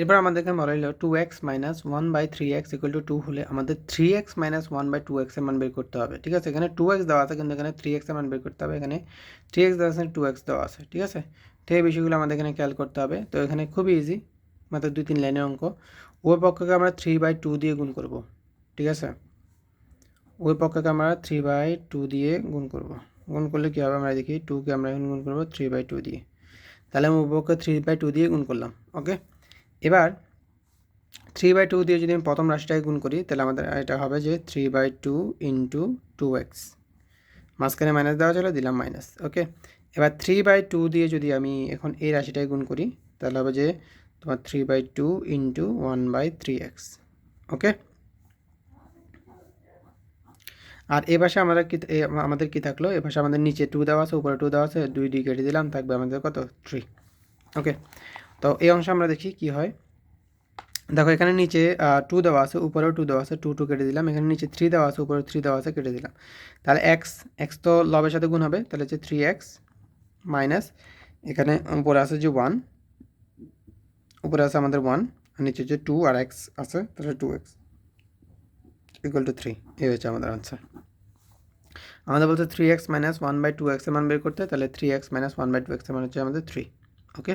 এরপর আমাদেরকে বলা হলো two x minus one by three x equal to two হলে আমাদের three x minus one by two এক্সের মান বের করতে হবে, ঠিক আছে? এখানে টু এক্স দেওয়া আছে, কিন্তু এখানে থ্রি এক্সের মান বের করতে হবে। এখানে থ্রি এক্স দেওয়া আছে টু এক্স দেওয়া আছে, ঠিক আছে? এই বিষয়গুলো আমাদের এখানে খেয়াল করতে হবে। তো এখানে খুবই ইজি মাত্র দুই তিন লাইনের অঙ্ক। ওই পক্ষকে আমরা থ্রি বাই টু দিয়ে গুণ করব, ঠিক আছে? ওই পক্ষকে আমরা থ্রি বাই টু দিয়ে গুণ করব। গুণ করলে কী হবে? আমরা দেখি টুকে আমরা এখন গুণ করব থ্রি বাই টু দিয়ে। তাহলে আমি উপপক্ষে থ্রি বাই টু দিয়ে গুণ করলাম ওকে এবার থ্রি বাই টু দিয়ে যদি আমি প্রথম রাশিটাকে গুণ করি, তাহলে আমাদের এটা হবে যে three by two into two x মাঝখানে মাইনাস দেওয়া ছিল দিলাম মাইনাস ওকে এবার থ্রি বাই টু দিয়ে যদি আমি এখন এই রাশিটাকে গুণ করি, তাহলে হবে যে তোমার three by two into one by three x okay আর এ পাশে আমরা কি আমাদের কি থাকল? এ পাশে আমাদের নিচে টু দেওয়া আছে, উপরে টু দেওয়া আছে, দুই ডি কেটে দিলাম, থাকবে আমাদের কত? থ্রি ওকে তো এই অংশে আমরা দেখি কি হয়। দেখো, এখানে নিচে টু দেওয়া আছে, উপরেও টু দেওয়া আছে টু টু কেটে দিলাম। এখানে নিচে থ্রি দেওয়া আছে উপরে থ্রি দেওয়া আছে, কেটে দিলাম। তাহলে এক্স এক্স তো লবের সাথে গুণ হবে, তাহলে হচ্ছে থ্রি এক্স মাইনাস এখানে উপরে আছে যে ওয়ান উপরে আছে আমাদের ওয়ান আর নিচে হচ্ছে টু আর এক্স আছে, তাহলে two x equal to three এই হচ্ছে আমাদের আনসার আমাদের বলছে three x minus one by two এক্সের মান বের করতে, তাহলে three x minus one by two এক্সের মান হচ্ছে আমাদের থ্রি ওকে